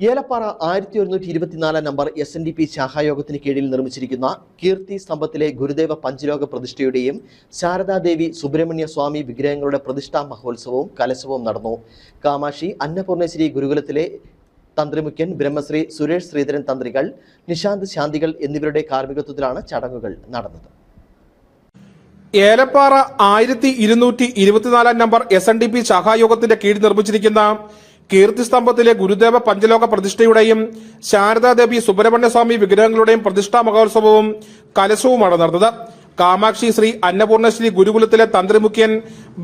ഏലപ്പാറ ആയിരത്തി ഒരുന്നൂറ്റി ഇരുപത്തിനാലാം number S N D P ശാഖായോഗത്തിന് കീഴിൽ നിർമ്മിച്ചിരിക്കുന്ന കീർത്തി സ്തംഭത്തിലെ ഗുരുദേവ പഞ്ചലോക പ്രതിഷ്ഠയുടെയും ശാരദാദേവി സുബ്രഹ്മണ്യ സ്വാമി വിഗ്രഹങ്ങളുടെ പ്രതിഷ്ഠാ മഹോത്സവവും കലശവും നടന്നു. കാമാക്ഷി അന്നപൂർണേശ്വരി ഗുരുകുലത്തിലെ തന്ത്രിമുഖ്യൻ ബ്രഹ്മശ്രീ സുരേഷ് ശ്രീധരൻ തന്ത്രികൾ നിശാന്ത് ശാന്തികൾ എന്നിവരുടെ കാർമ്മികത്വത്തിലാണ് ചടങ്ങുകൾ നടന്നത്. ഏലപ്പാറ ആയിരത്തി ഇരുന്നൂറ്റി ഇരുപത്തിനാലാം number S N D P ശാഖായോഗത്തിന്റെ കീഴിൽ നിർമ്മിച്ചിരിക്കുന്ന കീർത്തിസ്തംഭത്തിലെ ഗുരുദേവ പഞ്ചലോക പ്രതിഷ്ഠയുടെയും ശാരദാദേവി സുബ്രഹ്മണ്യസ്വാമി വിഗ്രഹങ്ങളുടെയും പ്രതിഷ്ഠാ മഹോത്സവവും കലശവുമാണ് നടന്നത്. കാമാക്ഷി ശ്രീ അന്നപൂർണശ്രീ ഗുരുകുലത്തിലെ തന്ത്രിമുഖ്യൻ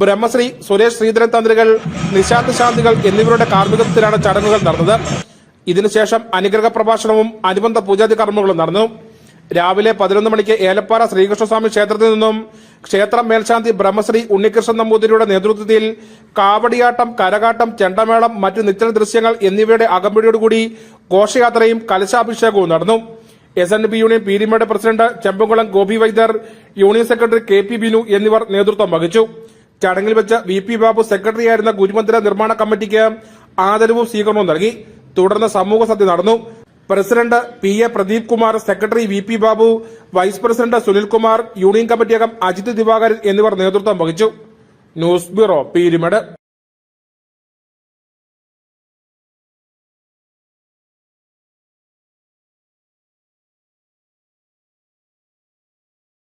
ബ്രഹ്മശ്രീ സുരേഷ് ശ്രീധരൻ തന്ത്രികൾ നിശാന്ത് ശാന്തികൾ എന്നിവരുടെ കാർമ്മികത്വത്തിലാണ് ചടങ്ങുകൾ നടന്നത്. ഇതിനുശേഷം അനുഗ്രഹ പ്രഭാഷണവും അനുബന്ധ പൂജാതി കർമ്മങ്ങളും നടന്നു. രാവിലെ പതിനൊന്ന് മണിക്ക് ഏലപ്പാറ ശ്രീകൃഷ്ണസ്വാമി ക്ഷേത്രത്തിൽ നിന്നും ക്ഷേത്ര മേൽശാന്തി ബ്രഹ്മശ്രീ ഉണ്ണികൃഷ്ണൻ നമ്പൂതിരിയുടെ നേതൃത്വത്തിൽ കാവടിയാട്ടം കരകാട്ടം ചെണ്ടമേളം മറ്റു നിശ്ചല ദൃശ്യങ്ങൾ എന്നിവയുടെ അകമ്പടിയോടുകൂടി ഘോഷയാത്രയും കലശാഭിഷേകവും നടന്നു. S N P union Peermade president Chempumkulam Gopi വൈദ്യർ union secretary K P Binu എന്നിവർ നേതൃത്വം വഹിച്ചു. ചടങ്ങിൽ വെച്ച് വി പി ബാബു സെക്രട്ടറിയായിരുന്ന ഗുരുമന്ദിര നിർമ്മാണ കമ്മിറ്റിക്ക് ആദരവും സ്വീകരണവും നൽകി. തുടർന്ന് സമൂഹ സദ്യ നടന്നു. President P A Pradeep Kumar secretary V P Babu vice president Sunilkumar union committee അംഗം അജിത് ദിവാകരൻ എന്നിവർ നേതൃത്വം വഹിച്ചു. News bureau Peermade.